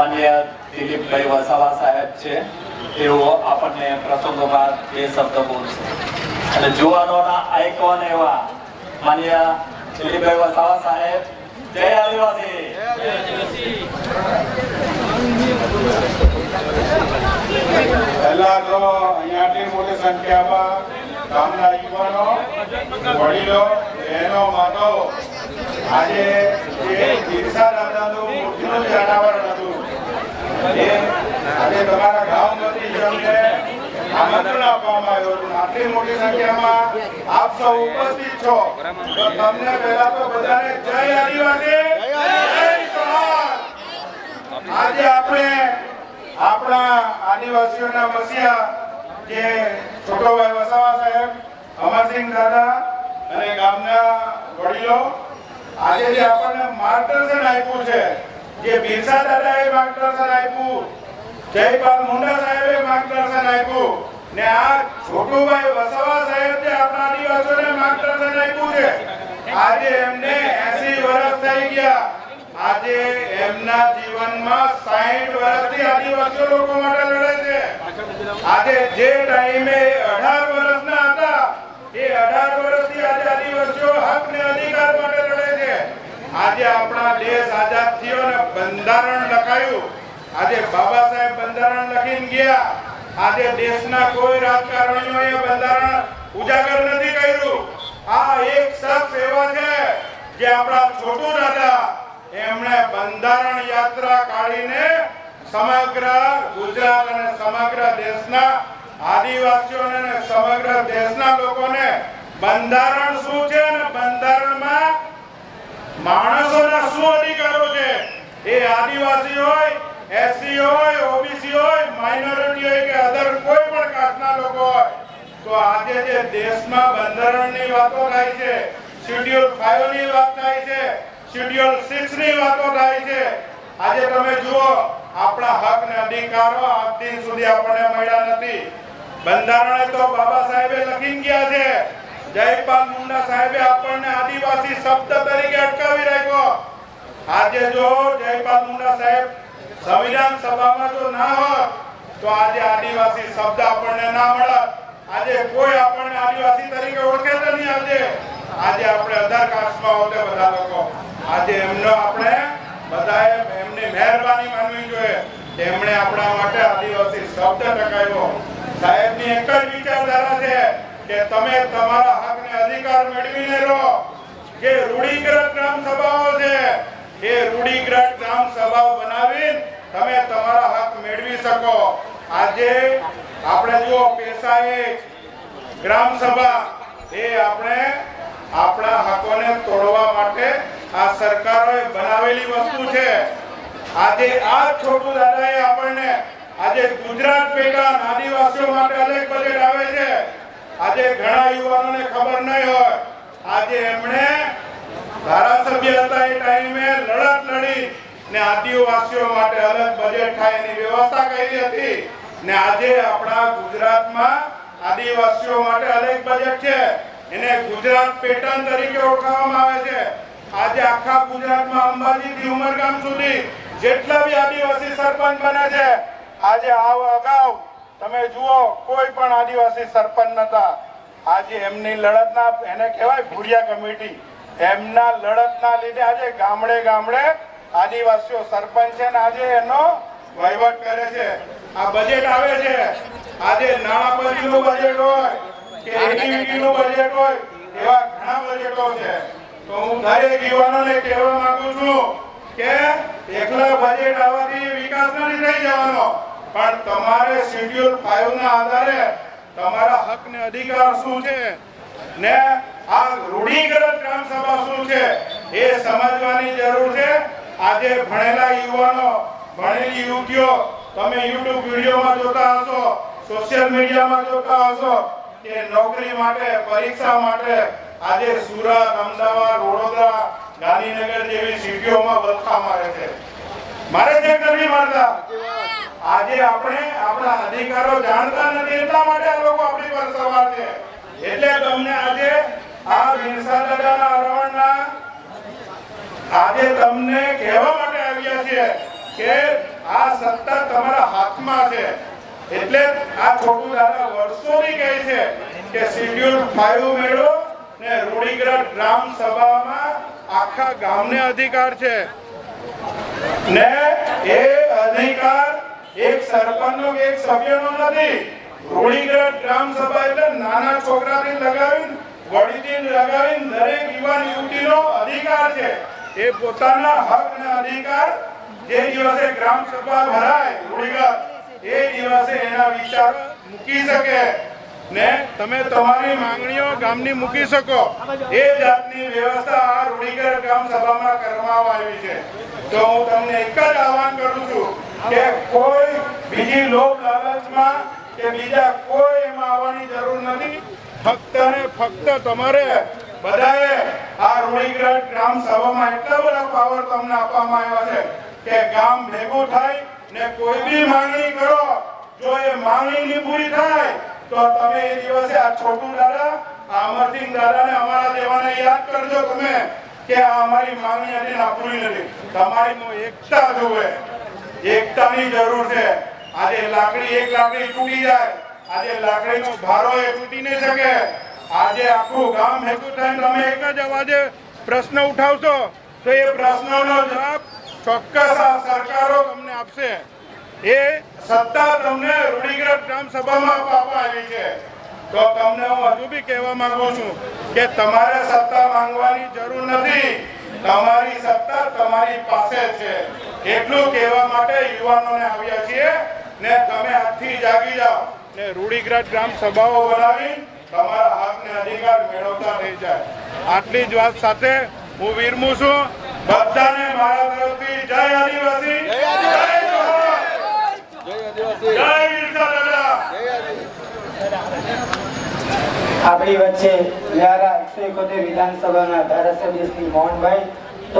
માન્ય દિલીપભાઈ વસાવા સાહેબ છે, તેઓ આપણને પ્રસંગોમાં બે શબ્દ બોલશે. અને જુવાનોના આઇકોન એવા માન્ય દિલીપભાઈ વસાવા સાહેબ, જય આદિવાસી! પહેલા તો અહીંયાથી મોટી સંખ્યામાં ગામના યુવાનો, વડીલો, બહેનો, માતાઓ, આજે જે બિરસા દાદાનું મૂર્તિનું જે અનાવરણ હતું આજે તમારા ગામ વતી અમને આમંત્રણ આપવામાં આવ્યું હતું, આટલી મોટી સંખ્યામાં આપ ઉપસ્થિત છો. તો તમને પહેલા તો બધાને આજે આપણે આપણા આદિવાસીઓના મસીહા જે છોટોભાઈ વસાવા સાહેબ અમરસિંહ દાદા અને ગામના વડીલો, આજે આપણને માર્ગદર્શન આપ્યું છે જે બિરસા દાદાએ માર્ગદર્શન આપ્યું, જયપાલ મુંડા સાહેબે માર્ગદર્શન આપ્યું, ને આ છોટુભાઈ વસાવા સાહેબ જે આપણા આદિવાસીઓને માર્ગદર્શન આપ્યું છે. આજે એમને 80 વર્ષ થઈ ગયા. આજે એમના જીવનમાં 60 વર્ષથી આદિવાસી લોકો માટે લડે છે. આજે જે ટાઈમે 18 વર્ષના હતા એ 18 વર્ષથી આજે આદિવાસીઓ હક ને અધિકાર માટે લડે છે આજે આપણા દેશ આઝાદ થયો ને બંધારણ લખાયું. આજે બાબા સાહેબ બંધારણ લખીને ગયા. આજે દેશના કોઈ રાજકારણીઓએ બંધારણ ઉજાગર નથી કર્યું. આ એક શખ્સ એવા છે જે આપણા છોટુ દાદા, એમણે બંધારણ યાત્રા કાઢીને સમગ્ર ગુજરાત અને સમગ્ર દેશના આદિવાસીઓને સમગ્ર દેશના લોકોને બંધારણ શું છે અને બંધારણમાં માણસોના શું અધિકારો છે? એ આદિવાસી હોય, એસસી હોય, ઓબીસી હોય માઇનોરિટી હોય કે અધર કોઈ પણ કાસ્ટના લોકો હોય, તો આજે જે દેશમાં બંધારણની વાતો થાય છે શેડ્યુલ 5 ની વાત થાય છે શેડ્યુલ 6 ની વાતો થાય છે, આજે તમે જુઓ, આપણા હક ને અધિકારો આજ દિન સુધી આપણને મળ્યા નથી. બંધારણે તો બાબા સાહેબે લખીને ગયા છે જયપાલ મુંડા સાહેબે આપણને આદિવાસી શબ્દ તરીકે અટકાવી રાખ્યો. આજે જો જયપાલ મુંડા સાહેબ સંવિધાન સભામાં જો ના હોત, તો આજે આદિવાસી શબ્દ આપણને ના મળત. આજે કોઈ આપણને આદિવાસી તરીકે ઓળખે તો નહીં આજે આજે આપણે અધર કાસ્ટમાં હોતે બધા લોકો. આજે એમનો આપણે બધાએ એમની મહેરબાની માનવી જોઈએ. તેમણે આપણા માટે આદિવાસી શબ્દ ટકાવ્યો. સાહેબની એક જ વિચારધારા છે. કે તમે તમારા હકને અધિકાર મેળવીને રહો. જે રૂઢિગ્રસ્ત ગ્રામ સભાઓ છે, એ રૂઢિગ્રસ્ત ગ્રામ સભાઓ બનાવી તમે તમારા હક મેળવી શકો. આજે આપણે જો પેશાએ ગ્રામ સભા એ આપણે આપણા હકોને તોડવા માટે આ સરકારોએ બનાવેલી વસ્તુ છે. આજે આ છોટું દાદાએ આપણને, આજે ગુજરાત પેટા આદિવાસીઓ માટે અલગ બજેટ આવે છે. આજે ઘણા યુવાનોને ખબર નહીં હોય. આજે એમણે ધારાસભ્ય હતા એ ટાઈમે લડત લડી ને આદિવાસીઓ માટે અલગ બજેટ થાય એની વ્યવસ્થા કરી હતી. ને આજે આપણા ગુજરાતમાં આદિવાસીઓ માટે અલગ બજેટ છે. એને ગુજરાત પેટર્ન તરીકે ઓળખાવવામાં આવે છે. આજે આખા ગુજરાતમાં અંબાજી થી ઉમરગામ સુધી જેટલા બી આદિવાસી સરપંચ બને છે, આજે આવ અગાઉ તમે જુઓ, કોઈ પણ આદિવાસી સરપંચ નતા. આજે એમની લડતના, એને કહેવાય ભૂરિયા કમિટી. એમના લડતના લીધે આજે ગામડે ગામડે આદિવાસીઓ સરપંચ છે આજે એનો વહીવટ કરે છે. આ બજેટ આવે છે. આજે નાણાપતિનું બજેટ હોય કે એક્ટિવિટીનું બજેટ હોય, એવા ઘણા બજેટો છે. તો હું દરેક યુવાનોને કહેવા માંગુ છું કે એકલા બજેટ આવવાથી વિકાસ નથી થઈ જવાનો. પણ તમારે શેડ્યુલ 5 ના આધારે તમારા હક ને અધિકાર શું છે? ને આ રૂઢિગત ગ્રામ સભા શું છે? એ સમજવાની જરૂર છે. આજે ભણેલા યુવાનો, ભણેલી યુવતીઓ, તમે યુટ્યુબ વિડીયોમાં જોતા હશો સોશિયલ મીડિયામાં જોતા હશો કે નોકરી માટે, પરીક્ષા માટે આજે સુરત, અમદાવાદ, વડોદરા, ગાંધીનગર જેવી સિટીઓમાં વલખા મારે છે. મારે જે કરવી મારતા આજે આપણે આપણા અધિકારો જાણતા નથી, એટલા માટે આ લોકો આપણી પર સવાલ છે. એટલે તમને આજે આ બિરસા દાદાના અરવણના આજે તમને કહેવા માટે આવ્યા છે કે આ સત્તા તમારા હાથમાં છે. એટલે આ છોટું દાદા વર્ષોથી કહે છે કે શિડ્યુલ ફાઈવ મેળો ને રૂડીગ્રહ ગ્રામ સભામાં આખા ગામને અધિકાર છે. ને એ અધિકાર એક સરપંચનો કે એક સભ્યનો નથી. રૂડીગ્રહ ગ્રામ સભા એટલે નાના છોકરાથી લગાવીને વડીથી લગાવીને દરેક યુવાન યુવતીનો અધિકાર છે. એ પોતાના હક અને અધિકાર જે દિવસે ગ્રામ સભા ભરાય રૂડીગ્રહ એ દિવસે એના વિચારો મૂકી શકે. ને તમે તમારી માંગણીઓ ગામની મૂકી શકો. એ જાતની વ્યવસ્થા આ રૂડીગઢ ગ્રામ સભામાં કરવામાં આવી છે. તો હું તમને એક જ આહવાન કરું છું. કે કોઈ બીજી લોભ લાલચમાં કે બીજા કોઈ એમાં આવવાની જરૂર નથી. ફક્ત ને ફક્ત તમારે બધાએ આ રૂડીગઢ ગ્રામ સભામાં એટલા બધા પાવર તમને આપવામાં આવ્યા છે કે ગામ ભેગું થાય ને કોઈ બી માંગણી કરો, જો એ માંગણી પૂરી થાય, તો તમે એ દિવસે આ છોટું દાદા અમરસિંહ દાદાને અમારા દેવાને યાદ કરજો તમે કે આ અમારી માંગણી હતી ને નથી. તમારી એકતા જોવે. એકતાની જરૂર છે. આજે લાકડી એક લાકડી તૂટી જાય. આજે લાકડીનો ભારો એ તૂટી નહીં શકે. આજે આખું ગામ ભેગું થઈને તમે એક જ અવાજે પ્રશ્ન ઉઠાવશો, તો એ પ્રશ્નનો જવાબ ચોક્કસ આ સરકારો તમને આપશે. એ સત્તા તમને રૂઢિગ્રસ્ત ગ્રામ સભામાં આપવામાં આવી છે. તો તમને હું હજુ બી કહેવા માંગુ છું કે તમારે સત્તા માંગવાની જરૂર નથી. તમારી સત્તા તમારી પાસે છે. એટલું કહેવા માટે યુવાનોને આવ્યા છીએ ને તમે આજથી જાગી જાઓ ને રૂઢિગ્રસ્ત ગ્રામ સભાઓ બનાવી તમારા હક અધિકાર મેળવતા રહી જાય. આટલી જ વાત સાથે હું વિરમુ છું. બધાને મારા તરફથી જય આદિવાસી. જય આદિવાસી. જય વીરતા દાદા આપણી વચ્ચે વ્યારા એકસો એકોતેર વિધાનસભાના ધારાસભ્ય શ્રી મોહનભાઈ